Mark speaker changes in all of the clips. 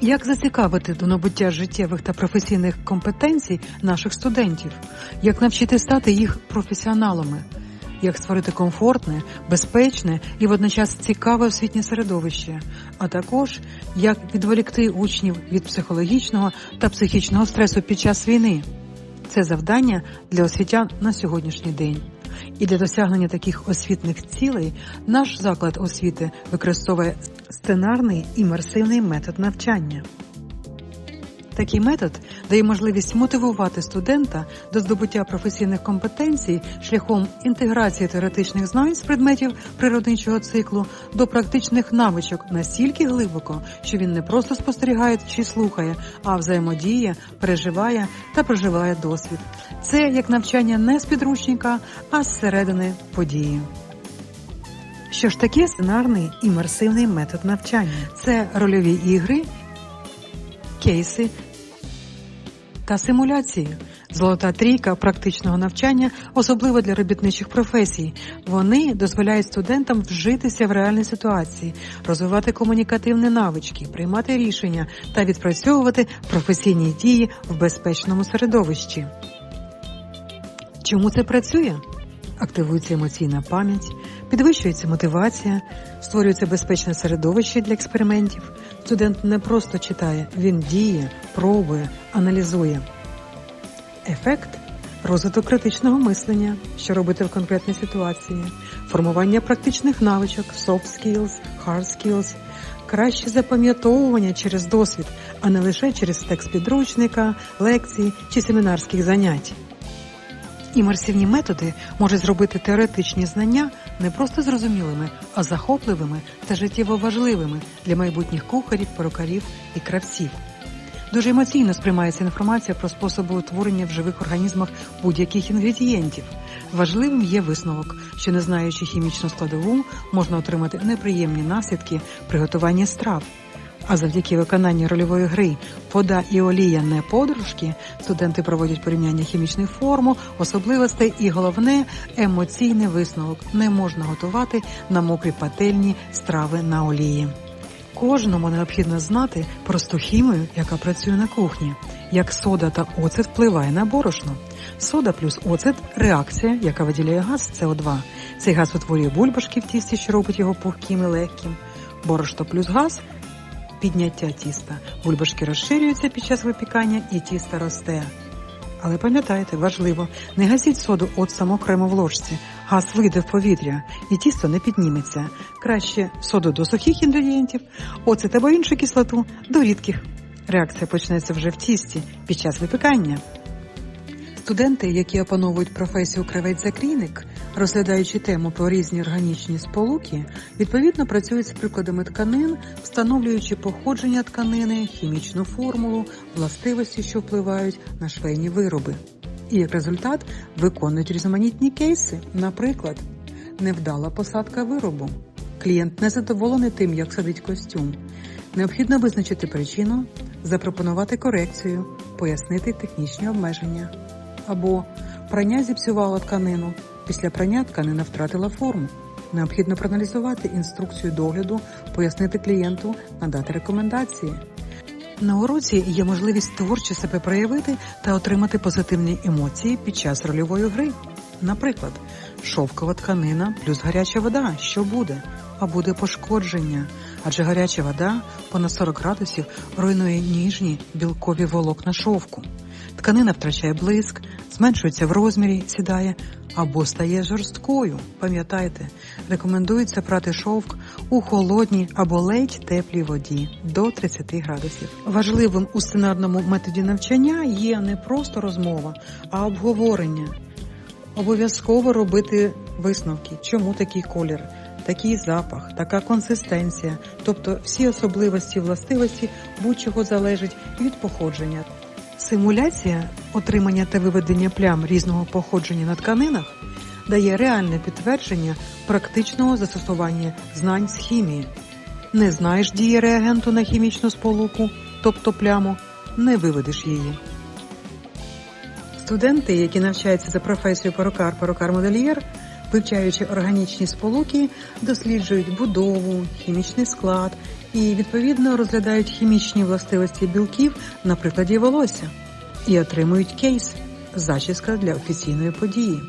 Speaker 1: Як зацікавити до набуття життєвих та професійних компетенцій наших студентів? Як навчити стати їх професіоналами? Як створити комфортне, безпечне і водночас цікаве освітнє середовище, а також як відволікти учнів від психологічного та психічного стресу під час війни? Це завдання для освітян на сьогоднішній день. І для досягнення таких освітних цілей наш заклад освіти використовує сценарний імерсивний метод навчання. Такий метод дає можливість мотивувати студента до здобуття професійних компетенцій шляхом інтеграції теоретичних знань з предметів природничого циклу до практичних навичок настільки глибоко, що він не просто спостерігає чи слухає, а взаємодіє, переживає та проживає досвід. Це як навчання не з підручника, а зсередини події. Що ж таке сценарний імерсивний метод навчання? Це рольові ігри, кейси та симуляції. Золота трійка практичного навчання, особливо для робітничих професій. Вони дозволяють студентам вжитися в реальній ситуації, розвивати комунікативні навички, приймати рішення та відпрацьовувати професійні дії в безпечному середовищі. Чому це працює? Активується емоційна пам'ять, підвищується мотивація, створюється безпечне середовище для експериментів. Студент не просто читає, він діє, пробує, аналізує. Ефект розвиток критичного мислення, що робити в конкретній ситуації, формування практичних навичок, soft skills, hard skills, краще запам'ятовування через досвід, а не лише через текст підручника, лекції чи семінарських занять. Імерсивні методи можуть зробити теоретичні знання не просто зрозумілими, а захопливими та життєво важливими для майбутніх кухарів, перукарів і кравців. Дуже емоційно сприймається інформація про способи утворення в живих організмах будь-яких інгредієнтів. Важливим є висновок, що не знаючи хімічну складову, можна отримати неприємні наслідки приготування страв. А завдяки виконанню рольової гри вода і олія не подружки, студенти проводять порівняння хімічних формул, особливостей і головне емоційний висновок. Не можна готувати на мокрій пательні страви на олії. Кожному необхідно знати просту хімію, яка працює на кухні, як сода та оцет впливає на борошно. Сода плюс оцет реакція, яка виділяє газ СО2. Цей газ утворює бульбашки в тісті, що робить його пухким і легким. Борошно плюс газ підняття тіста. Бульбашки розширюються під час випікання і тісто росте. Але пам'ятайте, важливо, не гасіть соду оцтом окремо в ложці. Газ вийде в повітря і тісто не підніметься. Краще соду до сухих інгредієнтів, оцет або іншу кислоту до рідких. Реакція почнеться вже в тісті під час випікання. Студенти, які опановують професію кравець-закрійник, розглядаючи тему про різні органічні сполуки, відповідно працюють з прикладами тканин, встановлюючи походження тканини, хімічну формулу, властивості, що впливають на швейні вироби. І як результат виконують різноманітні кейси, наприклад, невдала посадка виробу. Клієнт не задоволений тим, як садить костюм. Необхідно визначити причину, запропонувати корекцію, пояснити технічні обмеження. Або прання зіпсувало тканину. Після прання тканина втратила форму. Необхідно проаналізувати інструкцію догляду, пояснити клієнту, надати рекомендації. На уроці є можливість творчо себе проявити та отримати позитивні емоції під час рольової гри. Наприклад, шовкова тканина плюс гаряча вода. Що буде? А буде пошкодження, адже гаряча вода понад 40 градусів руйнує ніжні білкові волокна шовку. Тканина втрачає блиск, зменшується в розмірі, сідає або стає жорсткою. Пам'ятайте, рекомендується прати шовк у холодній або ледь теплій воді до 30 градусів. Важливим у сценарному методі навчання є не просто розмова, а обговорення. Обов'язково робити висновки, чому такий колір, такий запах, така консистенція, тобто всі особливості властивості будь-чого залежать від походження. Симуляція отримання та виведення плям різного походження на тканинах дає реальне підтвердження практичного застосування знань з хімії. Не знаєш дії реагенту на хімічну сполуку, тобто пляму, не виведеш її. Студенти, які навчаються за професією перукар перукар-модельєр, вивчаючи органічні сполуки, досліджують будову, хімічний склад і відповідно розглядають хімічні властивості білків на прикладі волосся і отримують кейс зачіска для офіційної події.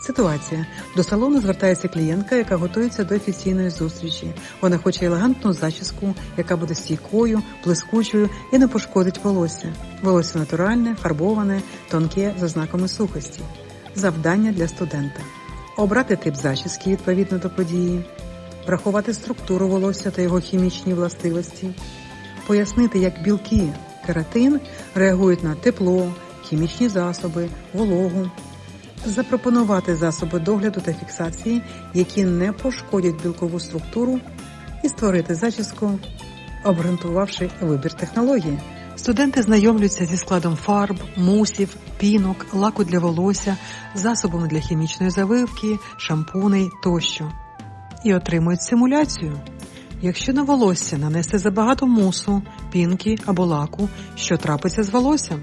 Speaker 1: Ситуація до салону звертається клієнтка, яка готується до офіційної зустрічі. Вона хоче елегантну зачіску, яка буде стійкою, блискучою і не пошкодить волосся. Волосся натуральне, фарбоване, тонке за знаками сухості. Завдання для студента: обрати тип зачіски відповідно до події, врахувати структуру волосся та його хімічні властивості, пояснити, як білки кератин реагують на тепло, хімічні засоби, вологу, запропонувати засоби догляду та фіксації, які не пошкодять білкову структуру, і створити зачіску, обґрунтувавши вибір технології. Студенти знайомляться зі складом фарб, мусів, пінок, лаку для волосся, засобами для хімічної завивки, шампуней тощо і отримують симуляцію. Якщо на волосся нанести забагато мусу, пінки або лаку, що трапиться з волоссям?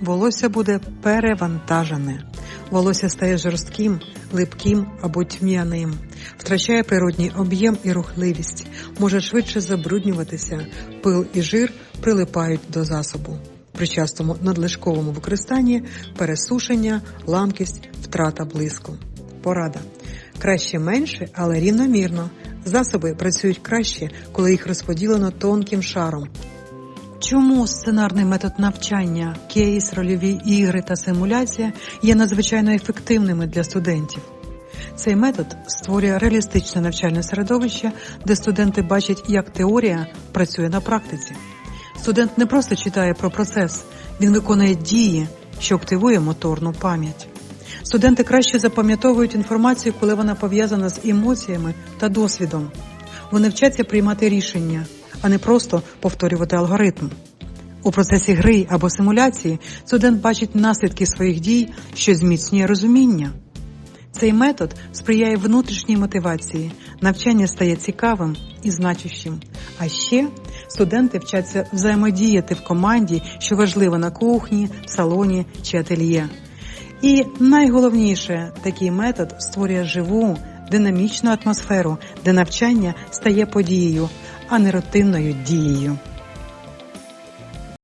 Speaker 1: Волосся буде перевантажене. Волосся стає жорстким, липким або тьмяним, втрачає природній об'єм і рухливість, може швидше забруднюватися, пил і жир прилипають до засобу. При частому надлишковому використанні пересушення, ламкість, втрата блиску. Порада. Краще менше, але рівномірно. Засоби працюють краще, коли їх розподілено тонким шаром. Чому сценарний метод навчання, кейс, рольові ігри та симуляція є надзвичайно ефективними для студентів? Цей метод створює реалістичне навчальне середовище, де студенти бачать, як теорія працює на практиці. Студент не просто читає про процес, він виконує дії, що активує моторну пам'ять. Студенти краще запам'ятовують інформацію, коли вона пов'язана з емоціями та досвідом. Вони вчаться приймати рішення, а не просто повторювати алгоритм. У процесі гри або симуляції студент бачить наслідки своїх дій, що зміцнює розуміння. Цей метод сприяє внутрішній мотивації, навчання стає цікавим і значущим. А ще студенти вчаться взаємодіяти в команді, що важливо на кухні, в салоні чи ательє. І найголовніше, такий метод створює живу, динамічну атмосферу, де навчання стає подією, а не рутинною дією.